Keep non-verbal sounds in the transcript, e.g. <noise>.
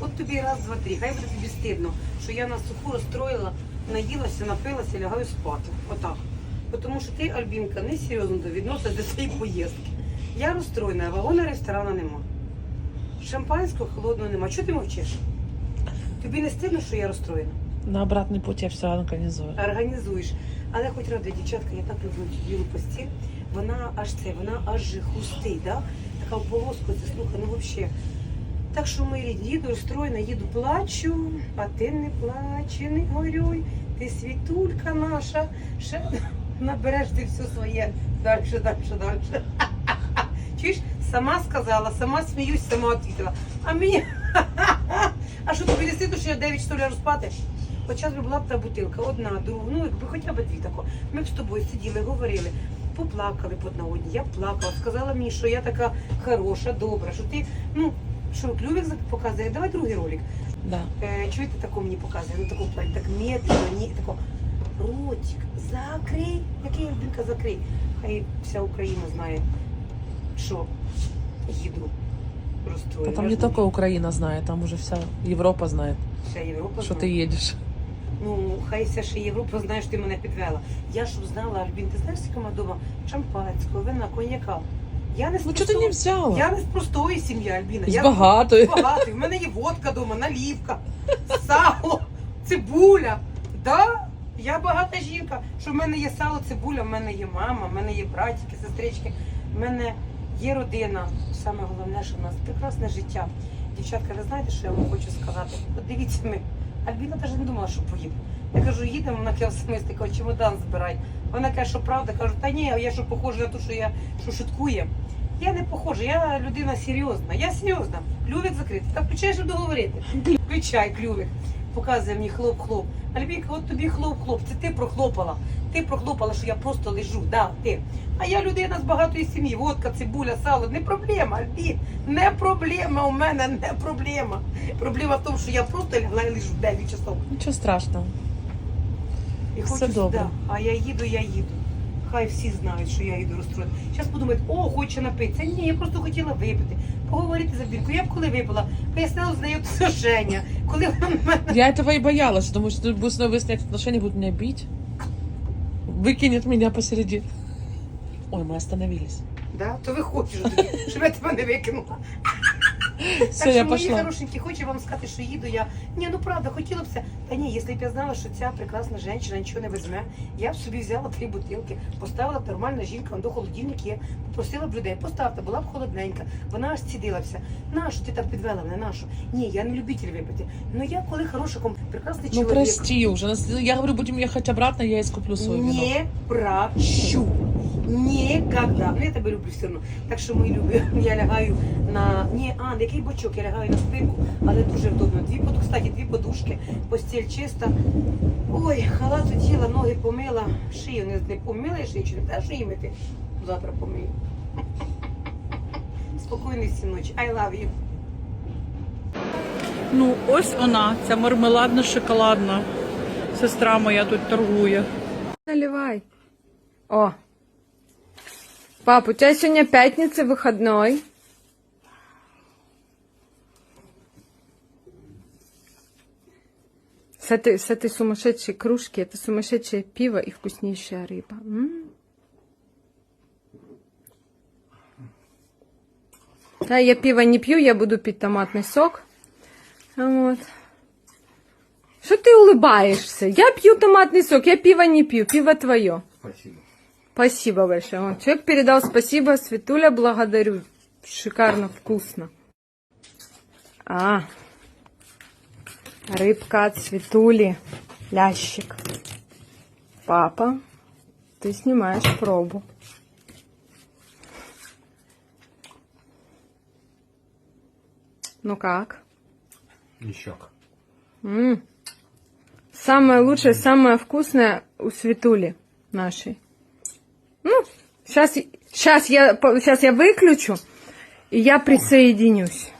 От тобі раз, два, три. Хай буде тобі стидно, що я на суху розстроїла, наїлася, напилася, лягаю спати. Отак. Тому що ти, Альбінка, не серйозно відносиш до цієї поїздки. Я розстроєна, вагона ресторану нема. Шампанського холодного нема. Чого ти мовчиш? Тобі не стидно, що я розстроєна? На обратный путь я все организую. організуєш. Але хоч ради, дівчатка, я так люблю цю білу постіль. Вона аж це, вона аж хустий, да? така в полоску, це слухай, ну взагалі. Так що ми їду розстроєна, їду плачу, а ти не плач, не горюй, ти світулька наша, ще набереш ти все своє далі, далі, далі. Чуєш, сама сказала, сама сміюсь, сама відповіла. А мені, <laughs> а що тобі не стидно, що я 9 часов ляжу спати? От час була б та бутилка, одна, друга, ну якби хоча б дві тако. Ми б з тобою сиділи, говорили, поплакали б одна одній. Я плакала, сказала мені, що я така хороша, добра, що ти, ну, що клювик показує, давай другий ролик. Да. Е, чуєте, тако мені показує, ну плані, так медленно, ні, тако, ротик, закрий, який Альбінка, закрий. Хай вся Україна знає, що їду розстроєна. Там не только Украина знает, там уже вся Европа знает, Вся Європа что знає. ты едешь. Ну, хай вся ще Європа знає, що ти мене підвела. Я щоб знала, Альбін, ти знаєш, скільки вдома шампанського, вина, коньяка. Я не з Ну что ты простої- не взяла? Я не з простої сім'ї, Альбіна. З Я багатої. багатий. В мене є водка вдома, налівка, сало, цибуля. Да? Я багата жінка. Що в мене є сало, цибуля, в мене є мама, в мене є братики, сестрички, в мене є родина. Саме головне, що в нас прекрасне життя. Дівчатка, ви знаєте, що я вам хочу сказати? От дивіться ми. Альбіна навіть не думала, що поїде. Я кажу, їдемо на Київсмислі, кажу, чемодан збирай. Вона каже, що правда, кажу, та ні, а я що похожа на те, що я що шуткує. Я не похожа, я людина серйозна. Я серйозна. Клювик закритий. Та включай, щоб договорити. Включай клювик. Показує мені хлоп-хлоп. Альбінка, от тобі хлоп-хлоп. Це ти прохлопала. Ти прохлопала, що я просто лежу. Да, ти. А я людина з багатої сім'ї. Водка, цибуля, сало. Не проблема, Альбін. Не проблема у мене, не проблема. Проблема в тому, що я просто лягла і лежу 9 часов. Ничего страшного. І Все хочу добре. сюди. А я їду, я їду. Хай всі знають, що я їду розстроєна. Зараз подумають, о, хоче напитися. Ні, я просто хотіла випити, поговорити за бірку. Я б коли випила, пояснила з нею отношення. Коли вона мене Я этого и боялась, потому что будет с мной выяснять отношения, будет меня бить. Выкинет меня посередине. Ой, мы остановились. Да? То ви хочеш, тоді, щоб я тебе не викинула. Все, так що, мої хорошенькі, хочу вам сказати, що їду я. Ні, ну правда, хотіла б це. Та ні, якщо б я знала, що ця прекрасна жінка нічого не візьме, я б собі взяла три бутилки, поставила б нормальна жінка, до холодильник є, попросила б людей, поставте, була б холодненька, вона аж цідилася. Нашу ти так підвела мене, нашу. Ні, я не любитель випити. Ну я коли хороший, ком- прекрасний Ну чоловік. прости уже. Нас- Я говорю, будем ехать обратно, я искуплю свое вино. Не прощу. Ніколи. Ну я тебе люблю все одно. Так що мої любі, я лягаю на. Ні, а, на який бочок, я лягаю на спинку, але дуже вдобно. Дві подушки, кстати, дві подушки, постіль чиста. Ой, халат тіла, ноги помила, шию не, не помила я шию, чи не те шию мити. Завтра помию. <laughs> Спокійної всі ночі. I love you. Ну, ось вона, ця мармеладно-шоколадна. Сестра моя тут торгує. Наливай. О. Пап, у тебя сегодня пятница, выходной. С этой, с этой сумасшедшей кружки это сумасшедшее пиво и вкуснейшая рыба. М. Да, я пиво не пью, я буду пить томатный сок. Вот. Что ты улыбаешься? Я пью томатный сок, я пиво не пью, пиво твое. Спасибо. Спасибо большое. Вот, человек передал спасибо, Светуля, благодарю. Шикарно, вкусно. А, рыбка от Светули, лящик. Папа, ты снимаешь пробу. Ну как? М. Самое лучшее, самое вкусное у Светули нашей. Ну, сейчас, сейчас я, сейчас я выключу, и я присоединюсь.